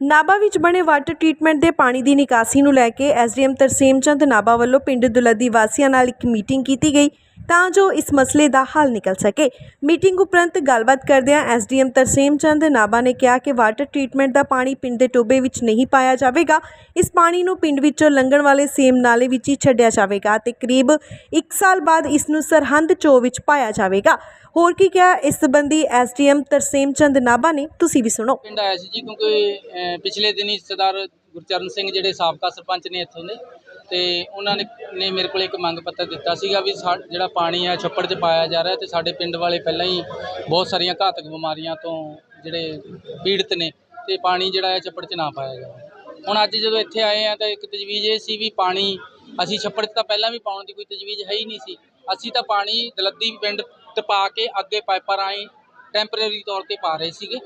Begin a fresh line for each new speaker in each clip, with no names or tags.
ਨਾਭਾ ਵਿੱਚ ਬਣੇ water treatment ਦੇ ਪਾਣੀ ਦੀ ਨਿਕਾਸੀ ਨੂੰ ਲੈ ਕੇ ਐਸਡੀਐਮ ਤਰਸੇਮ ਚੰਦ ਨਾਭਾ ਵੱਲੋਂ ਪਿੰਡ ਦੁਲੱਦੀ ਵਾਸੀਆਂ ਨਾਲ ਇੱਕ ਮੀਟਿੰਗ ਕੀਤੀ ਗਈ। ਤਾਂ ਜੋ ਇਸ ਮਸਲੇ ਦਾ ਹੱਲ ਨਿਕਲ ਸਕੇ। ਮੀਟਿੰਗ ਉਪਰੰਤ ਗੱਲਬਾਤ ਕਰਦਿਆਂ ਐਸਡੀਐਮ ਤਰਸੇਮ ਚੰਦ ਨਾਭਾ ਨੇ ਕਿਹਾ ਕਿ ਵਾਟਰ ਟ੍ਰੀਟਮੈਂਟ ਦਾ ਪਾਣੀ ਪਿੰਡ ਦੇ ਟੋਬੇ ਵਿੱਚ ਨਹੀਂ ਪਾਇਆ ਜਾਵੇਗਾ। ਇਸ ਪਾਣੀ ਨੂੰ ਪਿੰਡ ਵਿੱਚੋਂ ਲੰਘਣ ਵਾਲੇ ਸੇਮ ਨਾਲੇ ਵਿੱਚ ਹੀ ਛੱਡਿਆ ਜਾਵੇਗਾ ਤੇ ਕਰੀਬ 1 ਸਾਲ ਬਾਅਦ ਇਸ ਨੂੰ ਸਰਹੰਦ ਚੋ ਵਿੱਚ ਪਾਇਆ ਜਾਵੇਗਾ। ਹੋਰ ਕੀ ਕਿਹਾ ਇਸ ਸੰਬੰਧੀ ਐਸਡੀਐਮ ਤਰਸੇਮ ਚੰਦ ਨਾਭਾ ਨੇ ਤੁਸੀਂ ਵੀ ਸੁਣੋ।
ਪਿੰਡ ਆਇਆ ਸੀ ਜੀ ਕਿਉਂਕਿ ਅਹ, ਪਿਛਲੇ ਦਿਨੀ ਸਰਦਾਰ ਗੁਰਚਰਨ ਸਿੰਘ ਜਿਹੜੇ ਸਾਬਕਾ ਸਰਪੰਚ ਨੇ ਇੱਥੋਂ ਦੇ ਤੇ ਉਹਨਾਂ ਨੇ ਨੇ ਮੇਰੇ ਕੋਲ ਇੱਕ ਮੰਗ ਪੱਤਰ ਦਿੱਤਾ ਸੀਗਾ ਵੀ ਸਾ- ਜਿਹੜਾ ਪਾਣੀ ਆ, ਛੱਪੜ 'ਚ ਪਾਇਆ ਜਾ ਰਿਹਾ ਤੇ ਸਾਡੇ ਪਿੰਡ ਵਾਲੇ ਪਹਿਲਾਂ ਹੀ ਬਹੁਤ ਸਾਰੀਆਂ ਘਾਤਕ ਬਿਮਾਰੀਆਂ ਤੋਂ ਜਿਹੜੇ ਪੀੜਤ ਨੇ ਤੇ ਪਾਣੀ ਜਿਹੜਾ ਹੈ ਛੱਪੜ 'ਚ ਨਾ ਪਾਇਆ ਜਾਵੇ। ਹੁਣ ਅੱਜ ਜਦੋਂ ਇੱਥੇ ਆਏ ਆ ਤਾਂ ਇੱਕ ਤਜਵੀਜ਼ ਇਹ ਸੀ ਵੀ ਪਾਣੀ ਅਸੀਂ ਛੱਪੜ 'ਚ ਤਾਂ ਪਹਿਲਾਂ ਵੀ ਪਾਉਣ ਦੀ ਕੋਈ ਤਜਵੀਜ਼ ਹੈ ਹੀ ਨਹੀਂ ਸੀ। ਅਸੀਂ ਤਾਂ ਪਾਣੀ ਦਲੱਦੀ ਪਿੰਡ ਟਪਾ ਕੇ ਅੱਗੇ ਪਾਈਪਾਂ ਰਾਹੀਂ ਟੈਂਪਰੇਰੀ ਤੌਰ ਤੇ ਪਾ ਰਹੇ ਸੀਗੇ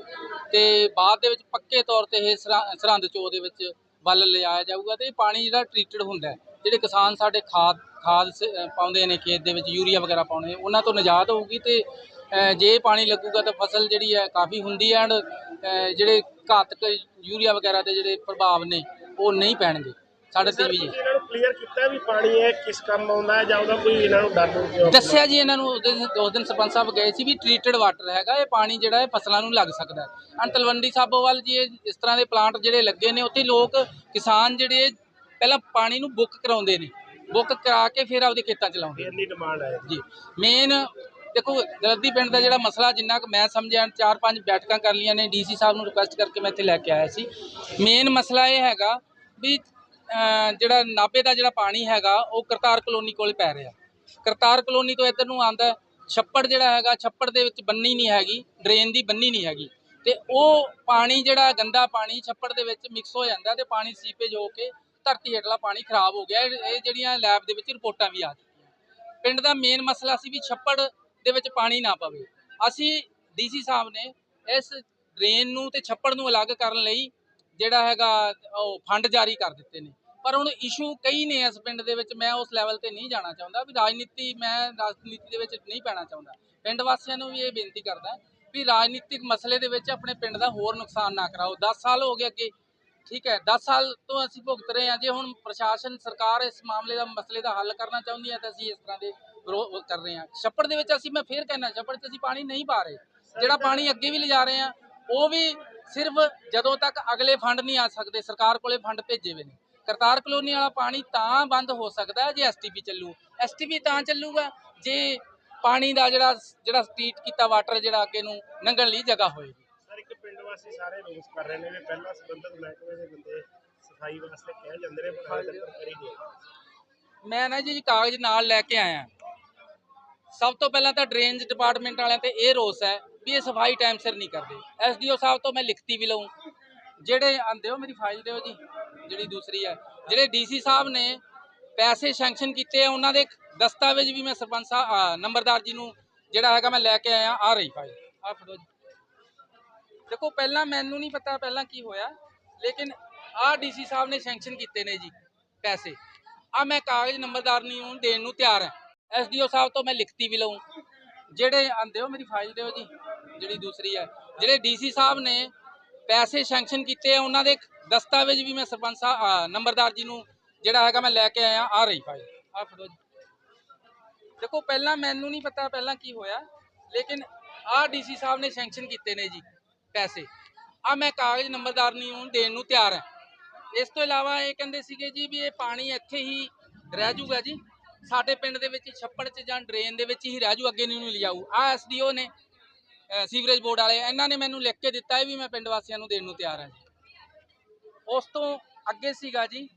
ਤੇ ਬਾਅਦ ਦੇ ਵਿੱਚ ਪੱਕੇ ਤੌਰ ਤੇ ਇਹ ਸਰਹ- ਸਰਹੰਦ ਚੋ ਦੇ ਵਿੱਚ ਵੱਲ ਲਿਜਾਇਆ ਜਾਊਗਾ ਤੇ ਇਹ ਪਾਣੀ ਜਿਹੜਾ ਟ੍ਰੀਟਡ ਹੁੰਦਾ ਜਿਹੜੇ ਕਿਸਾਨ ਸਾਡੇ ਖਾਦ ਖਾਦ ਸ- ਪਾਉਂਦੇ ਨੇ ਖੇਤ ਦੇ ਵਿੱਚ, ਯੂਰੀਆ ਵਗੈਰਾ ਪਾਉਂਦੇ ਉਹਨਾਂ ਤੋਂ ਨਿਜਾਤ ਹੋਊਗੀ ਤੇ ਜੇ ਪਾਣੀ ਲੱਗੂਗਾ ਤਾਂ ਫਸਲ ਜਿਹੜੀ ਹੈ ਕਾਫੀ ਹੁੰਦੀ ਹੈ ਐਂਡ ਜਿਹੜੇ ਘਾਤਕ ਯੂਰੀਆ ਵਗੈਰਾ ਦੇ ਜਿਹੜੇ ਪ੍ਰਭਾਵ ਨੇ, ਉਹ ਨਹੀਂ ਪੈਣਗੇ। ਸਾਡੇ ਤੇ ਵੀ ਜੀ
ਇਹਨਾਂ ਨੂੰ ਕਲੀਅਰ ਕੀਤਾ ਵੀ ਪਾਣੀ ਇਹ ਕਿਸ ਕੰਮ ਆਉਂਦਾ ਹੈ ਜਾਂ ਉਹਦਾ ਕੋਈ ਇਹਨਾਂ ਨੂੰ ਡਰ ਕਿਉਂ
ਦੱਸਿਆ ਜੀ ਇਹਨਾਂ ਨੂੰ ਉਸ ਦਿਨ ਸਰਪੰਚ ਸਾਹਿਬ ਗਏ ਸੀ ਵੀ ਟ੍ਰੀਟਡ ਵਾਟਰ ਹੈਗਾ ਇਹ ਪਾਣੀ ਜਿਹੜਾ ਹੈ ਫਸਲਾਂ ਨੂੰ ਲੱਗ ਸਕਦਾ ਹੈ। ਅਨ ਤਲਵੰਡੀ ਸਾਬੋ ਵੱਲ ਜੀ ਇਸ ਤਰ੍ਹਾਂ ਦੇ ਪਲਾਂਟ ਜਿਹੜੇ ਲੱਗੇ ਨੇ ਉੱਥੇ ਲੋਕ ਕਿਸਾਨ ਜਿਹੜੇ ਪਹਿਲਾਂ ਪਾਣੀ ਨੂੰ ਬੁੱਕ ਕਰਾਉਂਦੇ ਨੇ। ਬੁੱਕ ਕਰਾ ਕੇ ਫਿਰ ਆਪਦੇ ਖੇਤਾਂ ਚ ਲਾਉਂਦੇ ਨੇ।
ਇੰਨੀ ਡਿਮਾਂਡ ਹੈ।
ਜੀ। ਮੇਨ ਦੇਖੋ ਦਲੱਦੀ ਪਿੰਡ ਦਾ ਜਿਹੜਾ ਮਸਲਾ ਜਿੰਨਾ ਕੁ ਮੈਂ ਸਮਝਿਆ ਚਾਰ ਪੰਜ ਬੈਠਕਾਂ ਕਰ ਲਈਆਂ ਨੇ ਡੀਸੀ ਸਾਹਿਬ ਨੂੰ ਰਿਕੁਐਸਟ ਕਰਕੇ ਮੈਂ ਇੱਥੇ ਲੈ ਕੇ ਆਇਆ ਸੀ। ਮੇਨ ਮਸਲਾ ਇਹ ਹੈਗਾ ਵੀ ਜਿਹੜਾ ਨਾਭੇ ਦਾ ਜਿਹੜਾ ਪਾਣੀ ਹੈਗਾ, ਉਹ ਕਰਤਾਰ ਕਲੋਨੀ ਕੋਲ ਪੈ ਰਿਹਾ। ਕਰਤਾਰ ਕਲੋਨੀ ਤੋਂ ਇੱਧਰ ਨੂੰ ਆਂਦਾ ਛੱਪੜ ਜਿਹੜਾ ਹੈਗਾ, ਛੱਪੜ ਦੇ ਵਿੱਚ ਬੰਨੀ ਨਹੀਂ ਹੈਗੀ, ਡਰੇਨ ਦੀ ਬੰਨੀ ਨਹੀਂ ਹੈਗੀ। ਤੇ ਉਹ ਪਾਣੀ ਜਿਹੜਾ ਗੰਦਾ ਪਾਣੀ, ਛੱਪੜ ਦੇ ਵਿੱਚ ਮਿਕਸ ਹੋ ਜਾਂਦਾ ਤੇ ਪਾਣੀ ਸੀਪੇਜ ਹੋ ਕੇ ਧਰਤੀ ਹੇਠਲਾ ਪਾਣੀ ਖਰਾਬ ਹੋ ਗਿਆ। ਇਹ ਇਹ ਜਿਹੜੀਆਂ ਲੈਬ ਦੇ ਵਿੱਚ ਰਿਪੋਰਟਾਂ ਵੀ ਆ ਚੁੱਕੀਆਂ ਪਿੰਡ ਦਾ ਮੇਨ ਮਸਲਾ ਸੀ ਵੀ ਛੱਪੜ ਦੇ ਵਿੱਚ ਪਾਣੀ ਨਾ ਪਵੇ। ਅਸੀਂ ਡੀਸੀ ਸਾਹਿਬ ਨੇ ਇਸ ਡਰੇਨ ਨੂੰ ਤੇ ਛੱਪੜ ਨੂੰ ਅਲੱਗ ਕਰਨ ਲਈ ਜਿਹੜਾ ਹੈਗਾ, ਉਹ ਫੰਡ ਜਾਰੀ ਕਰ ਦਿੱਤੇ ਨੇ। ਪਰ ਹੁਣ ਇਸ਼ੂ ਕਈ ਨੇ ਇਸ ਪਿੰਡ ਦੇ ਵਿੱਚ, ਮੈਂ ਉਸ ਲੈਵਲ ਤੇ ਨਹੀਂ ਜਾਣਾ ਚਾਹੁੰਦਾ। ਵੀ ਰਾਜਨੀਤੀ, ਮੈਂ ਰਾਜਨੀਤੀ ਦੇ ਵਿੱਚ ਨਹੀਂ ਪੈਣਾ ਚਾਹੁੰਦਾ। ਪਿੰਡ ਵਾਸੀਆਂ ਨੂੰ ਵੀ ਇਹ ਬੇਨਤੀ ਕਰਦਾ ਵੀ ਰਾਜਨੀਤਿਕ ਮਸਲੇ ਦੇ ਵਿੱਚ ਆਪਣੇ ਪਿੰਡ ਦਾ ਹੋਰ ਨੁਕਸਾਨ ਨਾ ਕਰਾਓ। 10 ਸਾਲ ਹੋ ਗਏ ਅੱਗੇ। ਠੀਕ ਹੈ 10 ਸਾਲ ਤੋਂ ਅਸੀਂ ਭੁਗਤ ਰਹੇ ਹਾਂ। ਜੇ ਹੁਣ ਪ੍ਰਸ਼ਾਸਨ, ਸਰਕਾਰ ਇਸ ਮਾਮਲੇ ਦਾ, ਮਸਲੇ ਦਾ ਹੱਲ ਕਰਨਾ ਚਾਹੁੰਦੀ ਹੈ ਤਾਂ ਅਸੀਂ ਇਸ ਤਰ੍ਹਾਂ ਦੇ ਵਿਰੋਧ ਕਰ ਰਹੇ ਹਾਂ। ਛੱਪੜ ਦੇ ਵਿੱਚ ਅਸੀਂ, ਮੈਂ ਫੇਰ ਕਹਿਣਾ ਛੱਪੜ 'ਚ ਅਸੀਂ ਪਾਣੀ ਨਹੀਂ ਪਾ ਰਹੇ। ਜਿਹੜਾ ਪਾਣੀ ਅੱਗੇ ਵੀ ਲਿਜਾ ਰਹੇ ਹਾਂ, ਉਹ ਵੀ ਸਿਰਫ ਜਦੋਂ ਤੱਕ ਅਗਲੇ ਫੰਡ ਨਹੀਂ ਆ ਸਕਦੇ, ਸਰਕਾਰ ਕੋਲੇ ਫੰਡ ਭੇਜੇ ਹੋਏ ਨੇ ਕਰਤਾਰ ਕਲੋਨੀ ਵਾਲਾ ਪਾਣੀ ਤਾਂ ਬੰਦ ਹੋ ਸਕਦਾ ਜੇ ਐਸਟੀਪੀ ਚੱਲੂ। ਐਸਟੀਪੀ ਤਾਂ ਚੱਲੂਗਾ ਜੇ ਪਾਣੀ ਦਾ ਜਿਹੜਾ ਜਿਹੜਾ ਸਟ੍ਰੀਟ ਕੀਤਾ ਵਾਟਰ ਜਿਹੜਾ ਅੱਗੇ ਨੂੰ ਲੰਘਣ ਲਈ ਜਗ੍ਹਾ ਹੋਏਗੀ।
ਸਰ ਇੱਕ ਪਿੰਡ ਵਾਸੀ ਸਾਰੇ ਰੋਸ ਕਰ ਰਹੇ ਨੇ ਵੀ ਪਹਿਲਾਂ ਸੰਬੰਧਿਤ ਮਹਿਕਮੇ ਦੇ ਬੰਦੇ ਸਫ਼ਾਈ ਵਾਸਤੇ ਕਹਿ ਜਾਂਦੇ ਨੇ ਪਰ ਹਾਲੇ ਤੱਕ ਕਰੀ ਨਹੀਂ
ਮੈਂ ਨਾ ਜੀ ਕਾਗਜ਼ ਨਾਲ ਲੈ ਕੇ ਆਇਆ। ਸਭ ਤੋਂ ਪਹਿਲਾਂ ਤਾਂ ਡਰੇਨਜ ਡਿਪਾਰਟਮੈਂਟ ਵਾਲਿਆਂ ਤੇ ਇਹ ਰੋਸ ਹੈ ਵੀ ਇਹ ਸਫ਼ਾਈ ਟਾਈਮ ਸਿਰ ਨਹੀਂ ਕਰਦੇ। ਐਸਡੀਓ ਸਾਹਿਬ ਤੋਂ ਮੈਂ ਲਿਖਤੀ ਵੀ ਲਊ। ਜਿਹੜੇ ਆਂਦੇ ਹੋ ਮੇਰੀ ਫਾਈਲ ਦਿਓ ਜੀ। ਜਿਹੜੀ ਦੂਸਰੀ ਹੈ। ਜਿਹੜੇ ਡੀਸੀ ਸਾਹਿਬ ਨੇ ਪੈਸੇ ਸੈਂਕਸ਼ਨ ਕੀਤੇ ਆ, ਉਹਨਾਂ ਦੇ ਦਸਤਾਵੇਜ਼ ਵੀ ਮੈਂ ਸਰਪੰਚ ਸਾਹਿਬ ਨੰਬਰਦਾਰ ਜੀ ਨੂੰ ਜਿਹੜਾ ਹੈਗਾ ਮੈਂ ਲੈ ਕੇ ਆਇਆ, ਆ ਰਹੀ ਫਾਈਲ ਆ ਫੜੋ ਜੀ। ਦੇਖੋ, ਪਹਿਲਾਂ ਮੈਨੂੰ ਨਹੀਂ ਪਤਾ ਪਹਿਲਾਂ ਕੀ ਹੋਇਆ, ਲੇਕਿਨ ਆਹ ਡੀਸੀ ਸਾਹਿਬ ਨੇ ਸੈਂਕਸ਼ਨ ਕੀਤੇ ਨੇ ਜੀ ਪੈਸੇ। ਆ ਮੈਂ ਕਾਗਜ਼ ਨੰਬਰਦਾਰ ਨੂੰ ਦੇਣ ਨੂੰ ਤਿਆਰ ਹਾਂ। ਐਸਡੀਓ ਸਾਹਿਬ ਤੋਂ ਮੈਂ ਲਿਖਤੀ ਵੀ ਲਊ। ਜਿਹੜੇ ਆਂਦੇ ਹੋ, ਮੇਰੀ ਫਾਈਲ ਦਿਓ ਜੀ। ਜਿਹੜੀ ਦੂਸਰੀ ਹੈ। ਜਿਹੜੇ ਡੀਸੀ ਸਾਹਿਬ ਨੇ ਪੈਸੇ ਸੈਂਕਸ਼ਨ ਕੀਤੇ ਆ, ਉਹਨਾਂ ਦੇ ਦਸਤਾਵੇਜ਼ ਵੀ ਮੈਂ ਸਰਪੰਚ ਸਾਹਿਬ ਨੰਬਰਦਾਰ ਜੀ ਨੂੰ ਜਿਹੜਾ ਹੈਗਾ ਮੈਂ ਲੈ ਕੇ ਆਇਆ, ਆ ਰਹੀ ਫਾਈਲ ਆ ਫੜੋ ਜੀ। ਦੇਖੋ, ਪਹਿਲਾਂ ਮੈਨੂੰ ਨਹੀਂ ਪਤਾ ਪਹਿਲਾਂ ਕੀ ਹੋਇਆ, ਲੇਕਿਨ ਆਹ ਡੀਸੀ ਸਾਹਿਬ ਨੇ ਸੈਂਕਸ਼ਨ ਕੀਤੇ ਨੇ ਜੀ, ਪੈਸੇ। ਆ ਮੈਂ ਕਾਗਜ਼ ਨੰਬਰਦਾਰ ਨੂੰ ਦੇਣ ਨੂੰ ਤਿਆਰ ਹਾਂ। ਇਸ ਤੋਂ ਇਲਾਵਾ ਇਹ ਕਹਿੰਦੇ ਸੀਗੇ ਜੀ ਵੀ ਇਹ ਪਾਣੀ ਇੱਥੇ ਹੀ ਰਹਿ ਜਾਊਗਾ ਜੀ। ਸਾਡੇ ਪਿੰਡ ਦੇ ਵਿੱਚ ਛੱਪੜ 'ਚ ਜਾਂ ਡਰੇਨ ਦੇ ਵਿੱਚ ਹੀ ਰਹਿ ਜੂ, ਅੱਗੇ ਨਹੀਂ ਨੂੰ ਲਿਜਾਊ। ਆ ਐਸਡੀਓ ਨੇ ਸੀਵਰੇਜ ਬੋਰਡ ਵਾਲੇ, ਇਹਨਾਂ ਨੇ ਮੈਨੂੰ ਲਿਖ ਕੇ ਦਿੱਤਾ ਹੈ ਵੀ ਮੈਂ ਪਿੰਡ ਵਾਸੀਆਂ ਨੂੰ ਦੇਣ ਨੂੰ ਤਿਆਰ ਹਾਂ। ਜੀ ਉਸ ਤੋਂ ਅੱਗੇ ਸੀਗਾ ਜੀ।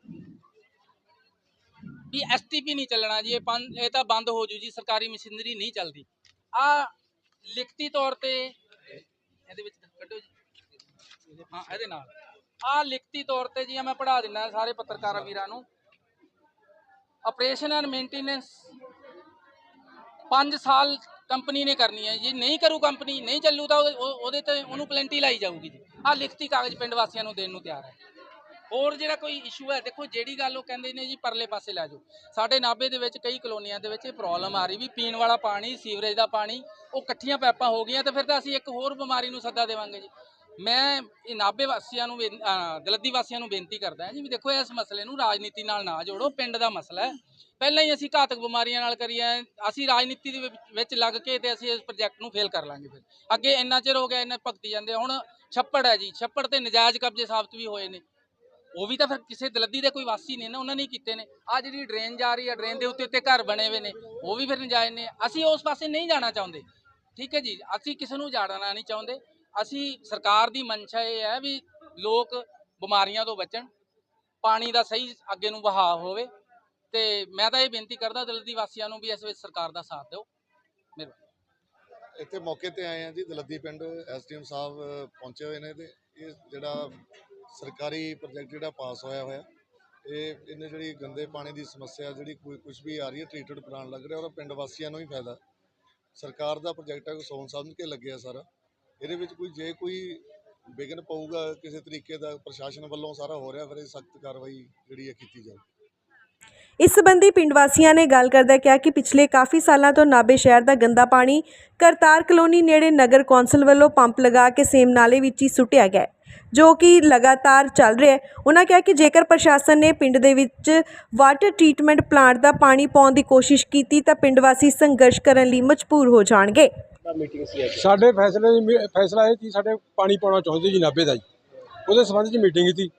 ਵੀ ਐਸਟੀਪੀ ਨਹੀਂ ਚੱਲਣਾ ਜੀ, ਇਹ ਬੰਦ, ਇਹ ਤਾਂ ਬੰਦ ਹੋ ਜੂ ਜੀ, ਸਰਕਾਰੀ ਮਸ਼ੀਨਰੀ ਨਹੀਂ ਚੱਲਦੀ। ਆ ਲਿਖਤੀ ਤੌਰ ਤੇ ਇਹਦੇ ਵਿੱਚ ਕੱਢੋ ਜੀ। ਹਾਂ, ਇਹਦੇ ਨਾਲ। ਆ ਲਿਖਤੀ ਤੌਰ ਤੇ ਜੀ ਮੈਂ ਪੜ੍ਹਾ ਦਿੰਦਾ ਸਾਰੇ ਪੱਤਰਕਾਰਾਂ ਵੀਰਾਂ ਨੂੰ। ਆਪਰੇਸ਼ਨ ਐਂਡ ਮੇਨਟੇਨੈਂਸ 5 ਸਾਲ ਕੰਪਨੀ ਨੇ ਕਰਨੀ ਹੈ ਜੀ। ਨਹੀਂ ਕਰੂ ਕੰਪਨੀ, ਨਹੀਂ ਚੱਲੂ ਤਾਂ ਉਹਦੇ- ਉਹਦੇ ਤੇ ਉਹਨੂੰ ਪਲੈਂਟੀ ਲਾਈ ਜਾਊਗੀ ਜੀ। ਆ ਲਿਖਤੀ ਕਾਗਜ਼ ਪਿੰਡ ਵਾਸੀਆਂ ਨੂੰ ਦੇਣ ਨੂੰ ਤਿਆਰ ਹੈ। ਹੋਰ ਜਿਹੜਾ ਕੋਈ ਇਸ਼ੂ ਹੈ, ਦੇਖੋ ਜਿਹੜੀ ਗੱਲ ਉਹ ਕਹਿੰਦੇ ਨੇ ਜੀ, ਪਰਲੇ ਪਾਸੇ ਲੈ ਜਾਓ। ਸਾਡੇ ਨਾਭੇ ਦੇ ਵਿੱਚ ਕਈ ਕਲੋਨੀਆਂ ਦੇ ਵਿੱਚ ਇਹ ਪ੍ਰੋਬਲਮ ਆ ਰਹੀ ਵੀ ਪੀਣ ਵਾਲਾ ਪਾਣੀ, ਸੀਵਰੇਜ ਦਾ ਪਾਣੀ, ਉਹ ਇਕੱਠੀਆਂ ਪਾਈਪਾਂ ਹੋ ਗਈਆਂ ਤੇ ਫਿਰ ਤਾਂ ਅਸੀਂ ਇੱਕ ਹੋਰ ਬਿਮਾਰੀ ਨੂੰ ਸੱਦਾ ਦੇਵਾਂਗੇ ਜੀ। ਮੈਂ ਇਹ ਨਾਭੇ ਵਾਸੀਆਂ ਨੂੰ ਬੇਨ- ਦਲੱਦੀ ਵਾਸੀਆਂ ਨੂੰ ਬੇਨਤੀ ਕਰਦਾ ਹਾਂ ਜੀ ਵੀ ਦੇਖੋ ਇਸ ਮਸਲੇ ਨੂੰ ਰਾਜਨੀਤੀ ਨਾਲ ਨਾ ਜੋੜੋ, ਪਿੰਡ ਦਾ ਮਸਲਾ ਹੈ। ਪਹਿਲਾਂ ਹੀ ਅਸੀਂ ਘਾਤਕ ਬਿਮਾਰੀਆਂ ਨਾਲ ਕਰੀਏ ਅਸੀਂ ਰਾਜਨੀਤੀ ਦੇ ਵਿੱਚ- ਵਿੱਚ ਲੱਗ ਕੇ ਤੇ ਅਸੀਂ ਇਸ ਪ੍ਰੋਜੈਕਟ ਨੂੰ ਫੇਲ ਕਰ ਲਾਂਗੇ ਫਿਰ। ਅੱਗੇ ਇੰਨਾ ਚਿਰ ਹੋ ਗਿਆ, ਇੰਨਾ ਭਗਤੀ ਜਾਂਦੇ ਹੁਣ ਛੱਪੜ ਹੈ ਜੀ, ਛੱਪੜ ਤੇ ਨਜਾਇਜ਼ ਕਬਜ਼ੇ ਸਾਬਤ ਵੀ ਹੋਏ ਨੇ। ਉਹ ਵੀ ਤਾਂ ਫਿਰ ਕਿਸੇ ਦਲੱਦੀ ਦੇ ਕੋਈ ਵਾਸੀ ਨੇ ਨਾ, ਉਹਨਾਂ ਨੇ ਕੀਤੇ ਨੇ। ਆ ਜਿਹੜੀ ਡਰੇਨ ਜਾ ਰਹੀ ਹੈ ਡਰੇਨ ਦੇ ਉੱਤੇ ਉੱਤੇ ਘਰ ਬਣੇ ਹੋਏ ਨੇ, ਉਹ ਵੀ ਫਿਰ ਨਜਾਇਜ਼ ਨੇ। ਅਸੀਂ ਉਸ ਪਾਸੇ ਨਹੀਂ ਜਾਣਾ ਚਾਹੁੰਦੇ। ਠੀਕ ਹੈ ਜੀ? ਅਸੀਂ ਕਿਸੇ ਨੂੰ ਜਾੜਨਾ ਨਹੀਂ ਚਾਹੁੰਦੇ। ਅਸੀਂ ਸਰਕਾਰ ਦੀ ਮਨਸ਼ਾ ਇਹ ਹੈ ਵੀ ਲੋਕ ਬਿਮਾਰੀਆਂ ਤੋਂ ਬਚਣ, ਪਾਣੀ ਦਾ ਸਹੀ ਅੱਗੇ ਨੂੰ ਵਹਾਅ ਹੋਵੇ ਤੇ ਮੈਂ ਤਾਂ ਇਹ ਬੇਨਤੀ ਕਰਦਾ ਦਲੱਦੀ ਵਾਸੀਆਂ ਨੂੰ ਵੀ ਇਸ ਵਿੱਚ ਸਰਕਾਰ ਦਾ ਸਾਥ ਦਿਓ। ਮਿਹਰਬਾਨੀ।
ਇੱਥੇ ਮੌਕੇ ਤੇ ਆਏ ਆ ਜੀ, ਦਲੱਦੀ ਪਿੰਡ ਐਸਡੀਐਮ ਸਾਹਿਬ ਪਹੁੰਚੇ ਹੋਏ ਨੇ ਤੇ ਇਹ ਜਿਹੜਾ ਸਰਕਾਰੀ ਪ੍ਰੋਜੈਕਟ ਜਿਹੜਾ ਪਾਸ ਹੋਇਆ ਹੋਇਆ, ਇਹ ਇਹਨੇ ਜਿਹੜੀ ਗੰਦੇ ਪਾਣੀ ਦੀ ਸਮੱਸਿਆ ਜਿਹੜੀ ਕੋਈ ਕੁਝ ਵੀ ਆ ਰਹੀ ਹੈ ਟ੍ਰੀਟਡ ਪਲਾਨ ਲੱਗ ਰਿਹਾ ਔਰ ਪਿੰਡ ਵਾਸੀਆਂ ਨੂੰ ਹੀ ਫਾਇਦਾ। ਸਰਕਾਰ ਦਾ ਪ੍ਰੋਜੈਕਟ ਹੈ ਸੋਨ ਸਮਝ ਕੇ ਲੱਗਿਆ ਸਾਰਾ। ਇਹਦੇ ਵਿੱਚ ਕੋਈ, ਜੇ ਕੋਈ ਵਿਘਨ ਪਊਗਾ, ਕਿਸੇ ਤਰੀਕੇ ਦਾ ਪ੍ਰਸ਼ਾਸਨ ਵੱਲੋਂ ਸਾਰਾ ਹੋ ਰਿਹਾ, ਫਿਰ ਇਹ ਸਖਤ ਕਾਰਵਾਈ ਜਿਹੜੀ ਹੈ ਕੀਤੀ ਜਾਊ।
ਇਸ ਸੰਬੰਧੀ ਪਿੰਡ ਵਾਸੀਆਂ ਨੇ ਗੱਲ ਕਰਦਿਆਂ ਕਿਹਾ ਕਿ ਪਿਛਲੇ ਕਾਫੀ ਸਾਲਾਂ ਤੋਂ ਨਾਭੇ ਸ਼ਹਿਰ ਦਾ ਗੰਦਾ ਪਾਣੀ ਕਰਤਾਰ ਕਲੋਨੀ ਨੇੜੇ ਨਗਰ ਕੌਂਸਲ ਵੱਲੋਂ ਪੰਪ ਲਗਾ ਕੇ ਸੇਮ ਨਾਲੇ ਵਿੱਚ ਹੀ ਸੁੱਟਿਆ ਗਿਆ ਜੋ ਕਿ ਲਗਾਤਾਰ ਚੱਲ ਰਿਹਾ ਹੈ। ਉਹਨਾਂ ਕਿਹਾ ਕਿ ਜੇਕਰ ਪ੍ਰਸ਼ਾਸਨ ਨੇ ਪਿੰਡ ਦੇ ਵਿੱਚ ਵਾਟਰ ਟ੍ਰੀਟਮੈਂਟ ਪਲਾਂਟ ਦਾ ਪਾਣੀ ਪਾਉਣ ਦੀ ਕੋਸ਼ਿਸ਼ ਕੀਤੀ ਤਾਂ ਪਿੰਡ ਵਾਸੀ ਸੰਘਰਸ਼ ਕਰਨ ਲਈ ਮਜਬੂਰ ਹੋ ਜਾਣਗੇ।
ਦਾ ਮੀਟਿੰਗ ਸੀ ਅੱਜ?
ਸਾਡੇ ਫੈਸਲੇ ਮੀ- ਫੈਸਲਾ ਇਹ ਸੀ ਸਾਡੇ ਪਾਣੀ ਪਾਉਣਾ ਚਾਹੁੰਦੇ ਜੀ ਨਾਭੇ ਦਾ ਜੀ। ਉਹਦੇ ਸੰਬੰਧ 'ਚ ਮੀਟਿੰਗ ਸੀ।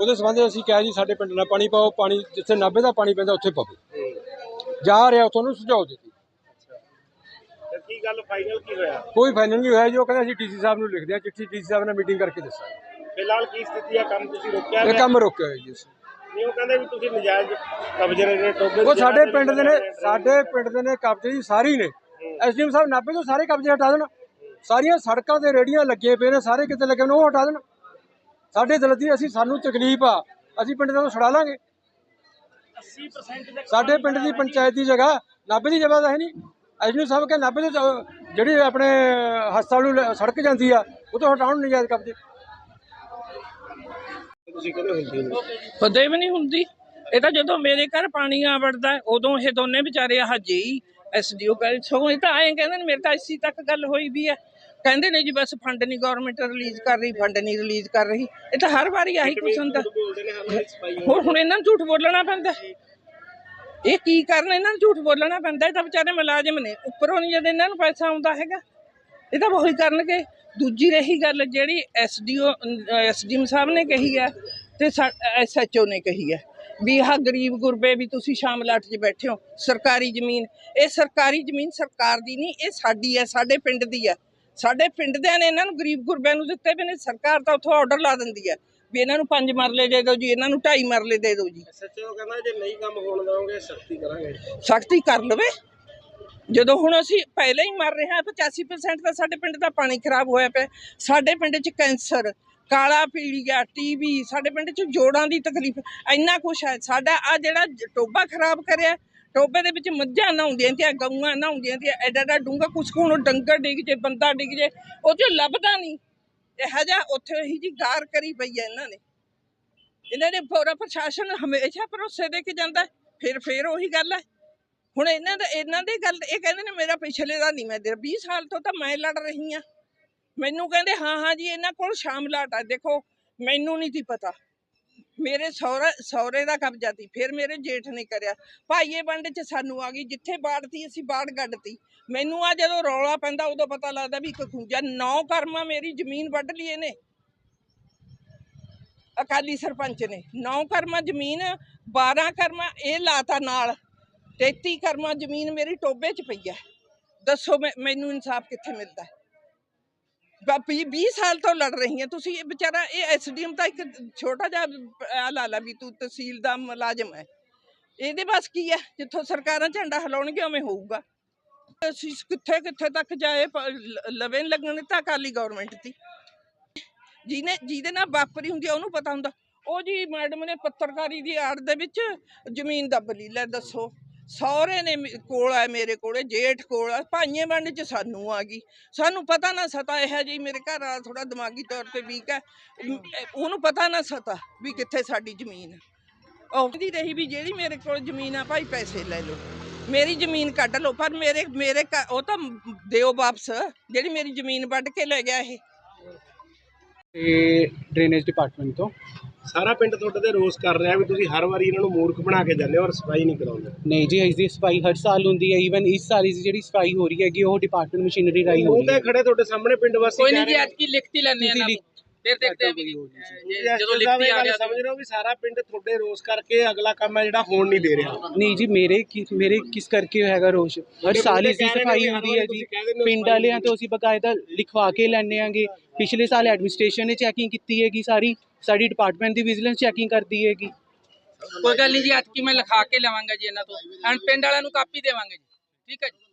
ਉਹਦੇ ਸੰਬੰਧ 'ਚ ਅਸੀਂ ਕਿਹਾ ਜੀ ਸਾਡੇ ਪਿੰਡ ਨਾਲ ਪਾਣੀ ਪਾਓ ਪਾਣੀ ਜਿੱਥੇ ਨਾਭੇ ਦਾ ਪਾਣੀ ਪੈਂਦਾ ਉੱਥੇ ਪਵੇ ਜਾ ਰਿਹਾ ਤੁਹਾਨੂੰ ਸੁਝਾਅ ਦਿੱਤੀ।
ਕੀ ਗੱਲ ਫਾਈਨਲ ਕੀ ਹੋਇਆ?
ਕੋਈ ਫਾਈਨਲ ਨਹੀਂ ਹੋਇਆ ਜੀ ਕਹਿੰਦੇ ਅਸੀਂ ਡੀਸੀ ਸਾਹਿਬ ਨੂੰ ਲਿਖਦੇ ਹਾਂ ਚਿੱਠੀ ਡੀਸੀ ਸਾਹਿਬ ਨਾਲ ਮੀਟਿੰਗ ਕਰਕੇ ਦੱਸਾਂਗੇ।
ਫਿਲਹਾਲ ਕੀ ਸਥਿਤੀ ਆ ਕੰਮ ਤੁਸੀਂ ਰੋਕਿਆ
ਇਹ
ਹੋਇਆ?
ਕੰਮ ਰੁਕਿਆ ਹੋਇਆ ਜੀ ਅਸੀਂ।
ਨਹੀਂ ਉਹ ਕਹਿੰਦੇ ਵੀ ਤੁਸੀਂ ਨਜਾਇਜ਼ ਕਬਜ਼ੇ ਨੇ ਟੋਬੇ
ਉਹ ਸਾਡੇ ਪਿੰਡ ਦੇ ਨੇ ਸਾਡੇ ਪਿੰਡ ਦੇ ਨੇ ਕਬਜ਼ੇ ਜੀ ਸਾਰੀ ਨੇ। ਐਸਡੀਐਮ ਸਾਹਿਬ ਨਾਭੇ ਤੋਂ ਸਾਰੇ ਕਬਜ਼ੇ ਹਟਾ ਦੇਣ। ਸਾਰੀਆਂ ਸੜਕਾਂ ਤੇ ਰੇੜੀਆਂ ਲੱਗੇ ਪਏ ਨੇ ਸਾਰੇ ਕਿਤੇ ਲੱਗੇ ਨੇ ਉਹ ਹਟਾ ਦੇਣ। ਸਾਡੇ ਦਿਲ ਦੀ ਅਸੀਂ ਸਾਨੂੰ ਤਕਲੀਫ ਆ ਅਸੀਂ ਪਿੰਡ ਤੋਂ ਛੁਡਾ ਲਾਂਗੇ।
80% ਦੇ
ਸਾਡੇ ਪਿੰਡ ਦੀ ਪੰਚਾਇਤ ਦੀ ਜਗ੍ਹਾ ਨਾਭੇ ਦੀ ਜਗ੍ਹਾ ਤਾਂ ਹੈ ਨਹੀਂ। ਐਸਡੀਐਮ ਸਾਹਿਬ ਕਹਿੰਦੇ ਨਾਭੇ ਤੋਂ ਜਿਹੜੀ ਆਪਣੇ ਹਸਪਤਾਲ ਨੂੰ ਸੜਕ ਜਾਂਦੀ ਆ ਉਹ ਤੋਂ ਹਟਾਉਣ ਨਜਾਇਜ਼ ਕਬਜ਼ੇ।
ਤੁਸੀਂ ਕਹਿੰਦੇ ਹੁੰਦੀ ਨਹੀਂ
ਕਦੇ ਵੀ ਨਹੀਂ ਹੁੰਦੀ। ਇਹ ਤਾਂ ਜਦੋਂ ਮੇਰੇ ਘਰ ਪਾਣੀ ਆ ਵੜਦਾ ਉਦੋਂ ਇਹ ਦੋਨੇ ਵਿਚਾਰੇ ਆਹ ਜੇਈ ਐਸਡੀਓ ਕਹਿੰਦੇ ਸਗੋਂ ਇਹ ਤਾਂ ਐਂ ਕਹਿੰਦੇ ਨੇ ਮੇਰੇ ਤਾਂ ਇਸੀ ਤੱਕ ਗੱਲ ਹੋਈ ਵੀ ਹੈ ਕਹਿੰਦੇ ਨੇ ਜੀ ਬਸ ਫੰਡ ਨਹੀਂ ਗਵਰਨਮੈਂਟ ਰਿਲੀਜ਼ ਕਰ ਰਹੀ ਫੰਡ ਨਹੀਂ ਰਿਲੀਜ਼ ਕਰ ਰਹੀ। ਇਹ ਤਾਂ ਹਰ ਵਾਰੀ ਆਹੀ ਕੁਛ ਹੁੰਦਾ। ਹੁਣ ਇਹਨਾਂ ਨੂੰ ਝੂਠ ਬੋਲਣਾ ਪੈਂਦਾ। ਇਹ ਕੀ ਕਰਨ ਇਹਨਾਂ ਨੂੰ ਝੂਠ ਬੋਲਣਾ ਪੈਂਦਾ? ਇਹ ਤਾਂ ਵਿਚਾਰੇ ਮੁਲਾਜ਼ਮ ਨੇ। ਉੱਪਰੋਂ ਨਹੀਂ ਜਦ ਇਹਨਾਂ ਨੂੰ ਪੈਸਾ ਆਉਂਦਾ ਹੈਗਾ। ਇਹ ਤਾਂ ਉਹੀ ਕਰਨਗੇ। ਦੂਜੀ ਰਹੀ ਗੱਲ ਜਿਹੜੀ ਐਸਡੀਓ ਐਸਡੀਐਮ ਸਾਹਿਬ ਨੇ ਕਹੀ ਹੈ ਤੇ ਐਸਐਚਓ ਨੇ ਕਹੀ ਹੈ ਵੀ ਆਹ ਗਰੀਬ ਗੁਰਬੇ ਵੀ ਤੁਸੀਂ ਸ਼ਾਮ ਸ਼ਾਮਲਾਟ 'ਚ ਬੈਠੇ ਹੋ। ਸਰਕਾਰੀ ਜ਼ਮੀਨ। ਇਹ ਸਰਕਾਰੀ ਜ਼ਮੀਨ ਸਰਕਾਰ ਦੀ ਨਹੀਂ, ਇਹ ਸਾਡੀ ਹੈ ਸਾਡੇ ਪਿੰਡ ਦੀ ਹੈ ਸਾਡੇ ਪਿੰਡ ਦੇ ਨੇ ਇਹਨਾਂ ਨੂੰ ਗਰੀਬ ਗੁਰਬਿਆਂ ਨੂੰ ਦਿੱਤੇ ਵੀ ਨੇ। ਸਰਕਾਰ ਤਾਂ ਉੱਥੋਂ ਆਰਡਰ ਲਾ ਦਿੰਦੀ ਹੈ ਵੀ ਇਹਨਾਂ ਨੂੰ ਪੰਜ ਮਰਲੇ ਦੇ ਦਿਓ ਜੀ ਇਹਨਾਂ ਨੂੰ ਢਾਈ ਮਰਲੇ ਦੇ ਦਿਓ ਜੀ।
ਸੱਚੋ ਕਹਿੰਦਾ ਜੇ ਨਹੀਂ ਕੰਮ ਹੋਣ ਦਵਾਂਗੇ ਸਖਤੀ ਕਰਾਂਗੇ।
ਸਖਤੀ ਕਰ ਲਵੇ। ਜਦੋਂ ਹੁਣ ਅਸੀਂ ਪਹਿਲਾਂ ਹੀ ਮਰ ਰਹੇ ਹਾਂ 85% ਤਾਂ ਸਾਡੇ ਪਿੰਡ ਦਾ ਪਾਣੀ ਖਰਾਬ ਹੋਇਆ ਪਿਆ। ਸਾਡੇ ਪਿੰਡ 'ਚ ਕੈਂਸਰ ਕਾਲਾ ਪੀਲੀਆ ਟੀਵੀ ਸਾਡੇ ਪਿੰਡ 'ਚ ਜੋੜਾਂ ਦੀ ਤਕਲੀਫ ਇੰਨਾ ਕੁਛ ਹੈ। ਸਾਡਾ ਆ ਜਿਹੜਾ ਟੋਬਾ ਖਰਾਬ ਕਰਿਆ ਟੋਬੇ ਦੇ ਵਿੱਚ ਮੱਝਾਂ ਨਹਾਉਂਦੀਆਂ ਤੇ ਗਊਆਂ ਨਹਾਉਂਦੀਆਂ ਤੇ ਐਡਾ ਐਡਾ ਡੂੰਗਾ ਕੁਛ ਕੁ ਹੁਣ ਡੰਗਰ ਡਿੱਗ ਜੇ ਬੰਦਾ ਡਿੱਗ ਜੇ ਉਹ 'ਚ ਲੱਭਦਾ ਨਹੀਂ। ਇਹੋ ਜਿਹਾ ਉੱਥੇ ਹੀ ਜੀ ਗਾਰ ਕਰੀ ਪਈ ਹੈ ਇਹਨਾਂ ਨੇ। ਇਹਨਾਂ ਨੇ ਪੂਰਾ ਪ੍ਰਸ਼ਾਸਨ ਹਮੇਸ਼ਾ ਭਰੋਸੇ ਦੇ ਕੇ ਜਾਂਦਾ, ਫਿਰ ਫਿਰ ਉਹੀ ਗੱਲ ਹੈ ਹੁਣ ਇਹਨਾਂ ਦਾ, ਇਹਨਾਂ ਦੀ ਗੱਲ, ਇਹ ਕਹਿੰਦੇ ਨੇ ਮੇਰਾ ਪਿਛਲੇ ਦਾ ਨਹੀਂ, ਮੈਂ ਦੇ 20 ਸਾਲ ਤੋਂ ਤਾਂ ਮੈਂ ਲੜ ਰਹੀ ਆ। ਮੈਨੂੰ ਕਹਿੰਦੇ, ਹਾਂ ਹਾਂ ਜੀ, ਇਹਨਾਂ ਕੋਲ ਸ਼ਾਮਲਾਟ ਆ, ਦੇਖੋ, ਮੈਨੂੰ ਨਹੀਂ ਸੀ ਪਤਾ। ਮੇਰੇ ਸਹੁਰਾ, ਸਹੁਰੇ ਦਾ ਕਬਜ਼ਾ ਸੀ, ਫਿਰ ਮੇਰੇ ਜੇਠ ਨੇ ਕਰਿਆ। ਭਾਈਏ ਵੰਡ ਚ ਸਾਨੂੰ ਆ ਗਈ, ਜਿੱਥੇ ਬਾੜਤੀ, ਅਸੀਂ ਬਾੜ ਗੱਡਤੀ ਮੈਨੂੰ ਆ ਜਦੋਂ ਰੌਲਾ ਪੈਂਦਾ, ਉਦੋਂ ਪਤਾ ਲੱਗਦਾ ਵੀ ਇੱਕ ਖੂੰਜਾ, ਨੌ ਕਰਮਾ ਮੇਰੀ ਜ਼ਮੀਨ ਵੱਢ ਲਈ ਇਹਨੇ ਅਕਾਲੀ ਸਰਪੰਚ ਨੇ, ਨੌ ਕਰਮਾ ਜ਼ਮੀਨ 12 ਕਰਮਾ ਇਹ ਲਾਤਾ ਨਾਲ। 33 ਕਰਮਾ ਜ਼ਮੀਨ ਮੇਰੀ ਟੋਬੇ 'ਚ ਪਈ ਹੈ ਦੱਸੋ ਮੈਂ- ਮੈਨੂੰ ਇਨਸਾਫ ਕਿੱਥੇ ਮਿਲਦਾ? ਹੈ 20 ਸਾਲ ਤੋਂ ਲੜ ਰਹੀ ਹੈ ਤੁਸੀਂ ਇਹ ਵਿਚਾਰਾ, ਇਹ ਐਸਡੀਐਮ ਦਾ ਇੱਕ ਛੋਟਾ ਜਿਹਾ ਆ ਲਾ ਲਾ ਵੀ ਤੂੰ ਤਹਿਸੀਲ ਦਾ ਮੁਲਾਜ਼ਮ ਹੈ ਇਹਦੇ ਬਸ ਕੀ ਹੈ ਜਿੱਥੋਂ ਸਰਕਾਰਾਂ ਝੰਡਾ ਹਿਲਾਉਣਗੇ, ਉਵੇਂ ਹੋਊਗਾ। ਅਸੀਂ ਕਿੱਥੇ ਕਿੱਥੇ ਤੱਕ ਜਾਏ, ਪ- ਲ- ਲਵੇ ਲੱਗਣ ਤਾਂ ਅਕਾਲੀ ਗਵਰਨਮੈਂਟ ਦੀ। ਜਿਹਨੇ, ਜਿਹਦੇ ਨਾਲ ਵਾਪਰੀ ਹੁੰਦੀ ਉਹਨੂੰ ਪਤਾ ਹੁੰਦਾ। ਉਹ ਜੀ, ਮੈਡਮ ਨੇ ਪੱਤਰਕਾਰੀ ਦੀ ਆੜ ਦੇ ਵਿੱਚ ਜ਼ਮੀਨ ਦੱਬ ਲਈ, ਲੈ ਦੱਸੋ। ਸਹੁਰੇ ਨੇ ਕੋਲ ਆ ਮੇਰੇ ਕੋਲੇ, ਜੇਠ ਕੋਲ ਆ ਭਾਈਏ ਵੰਡ ਚ ਸਾਨੂੰ ਆ ਗਈ। ਸਾਨੂੰ ਪਤਾ ਨਾ ਸਤਾ ਇਹ ਜੀ ਮੇਰੇ ਘਰ ਵਾਲਾ ਥੋੜਾ ਦਿਮਾਗੀ ਤੌਰ ਤੇ ਵੀਕ ਹੈ। ਉਹਨੂੰ ਪਤਾ ਨਾ ਸਤਾ ਵੀ ਕਿੱਥੇ ਸਾਡੀ ਜ਼ਮੀਨ ਹੈ। ਉਹ ਰਹੀ ਵੀ ਜਿਹੜੀ ਮੇਰੇ ਕੋਲ ਜ਼ਮੀਨ ਆ, ਭਾਈ ਪੈਸੇ ਲੈ ਲਓ। ਮੇਰੀ ਜ਼ਮੀਨ ਕੱਢ ਲਓ, ਪਰ ਮੇਰੇ ਮੇਰੇ ਘ- ਉਹ ਤਾਂ ਦਿਓ ਵਾਪਸ, ਜਿਹੜੀ ਮੇਰੀ ਜ਼ਮੀਨ ਵੱਢ ਕੇ ਲੈ ਗਿਆ ਇਹ।
ਤੇ ਡਰੇਨੇਜ ਡਿਪਾਰਟਮੈਂਟ ਤੋਂ।
ਸਾਰਾ ਪਿੰਡ ਤੁਹਾਡੇ ਤੇ ਰੋਸ ਕਰ ਰਿਹਾ ਵੀ ਤੁਸੀਂ ਹਰ ਵਾਰੀ ਇਹਨਾਂ ਨੂੰ ਮੂਰਖ ਬਣਾ ਕੇ ਜਾਂਦੇ ਹੋ ਔਰ ਸਫ਼ਾਈ ਨਹੀਂ ਕਰਾਉਂਦੇ।
ਨਹੀਂ ਜੀ ਇਸ ਦੀ ਸਫ਼ਾਈ ਹਰ ਸਾਲ ਹੁੰਦੀ ਹੈ ਈਵਨ ਇਸ ਸਾਲ ਇਸ ਦੀ ਜਿਹੜੀ ਸਫ਼ਾਈ ਹੋ ਰਹੀ ਹੈਗੀ ਉਹ ਡਿਪਾਰਟਮੈਂਟ ਮਸ਼ੀਨਰੀ ਰਾਹੀਂ ਹੋ
ਉਹ
ਰਹੀ
ਤਾਂ
ਹੈ।
ਖੜੇ ਤੁਹਾਡੇ ਸਾਹਮਣੇ ਪਿੰਡ ਵਾਸੀ
ਕੋਈ ਨਹੀਂ ਜੀ ਅੱਜ ਕੀ ਲਿਖਤੀ ਲੈਣੇ ਆ
ਤੁਸੀਂ
ਨਾ।
ਲਿਖ-
ਫਿਰ ਦੇਖਦੇ ਆ ਵੀ ਜੇ- ਜਦੋਂ ਲਿਖਤੀ ਆ ਗਿਆ
ਸਮਝ ਰਹੇ ਹੋ ਵੀ ਸਾਰਾ ਪਿੰਡ ਤੁਹਾਡੇ ਰੋਸ ਕਰਕੇ ਅਗਲਾ ਕੰਮ ਹੈ ਜਿਹੜਾ ਹੋਣ ਨਹੀਂ ਦੇ ਰਿਹਾ।
ਨਹੀਂ ਜੀ ਮੇਰੇ ਕੀ- ਮੇਰੇ ਕਿਸ ਕਰਕੇ ਹੈਗਾ ਰੋਸ਼? ਹਰ ਸਾਲ ਇਸ ਦੀ ਸਫ਼ਾਈ ਹੁੰਦੀ ਹੈ ਜੀ। ਪਿੰਡ ਵਾਲਿਆਂ ਤੋਂ ਅਸੀਂ ਬਕਾਇਦਾ ਲਿਖਵਾ ਕੇ ਲੈਣੇ ਆਂਗੇ। ਪਿਛਲੇ ਸਾਲ ਐਡਮਿਨਿਸਟ੍ਰੇਸ਼ਨ ਨੇ ਚੈਕਿੰਗ ਕੀਤੀ ਹੈਗੀ ਸਾਰੀ। ਸਾਡੀ ਡਿਪਾਰਟਮੈਂਟ ਦੀ ਵਿਜੀਲੈਂਸ ਚੈਕਿੰਗ ਕਰਦੀ ਹੈਗੀ।
ਕੋਈ ਗੱਲ ਨਹੀਂ ਜੀ, ਅੱਜ ਕੀ ਮੈਂ ਲਿਖਾ ਕੇ ਲਵਾਂਗਾ ਜੀ ਇਹਨਾਂ ਤੋਂ। ਐਂਡ ਪਿੰਡ ਵਾਲਿਆਂ ਨੂੰ ਕਾਪੀ ਦੇਵਾਂਗੇ ਜੀ। ਠੀਕ ਹੈ ਜੀ।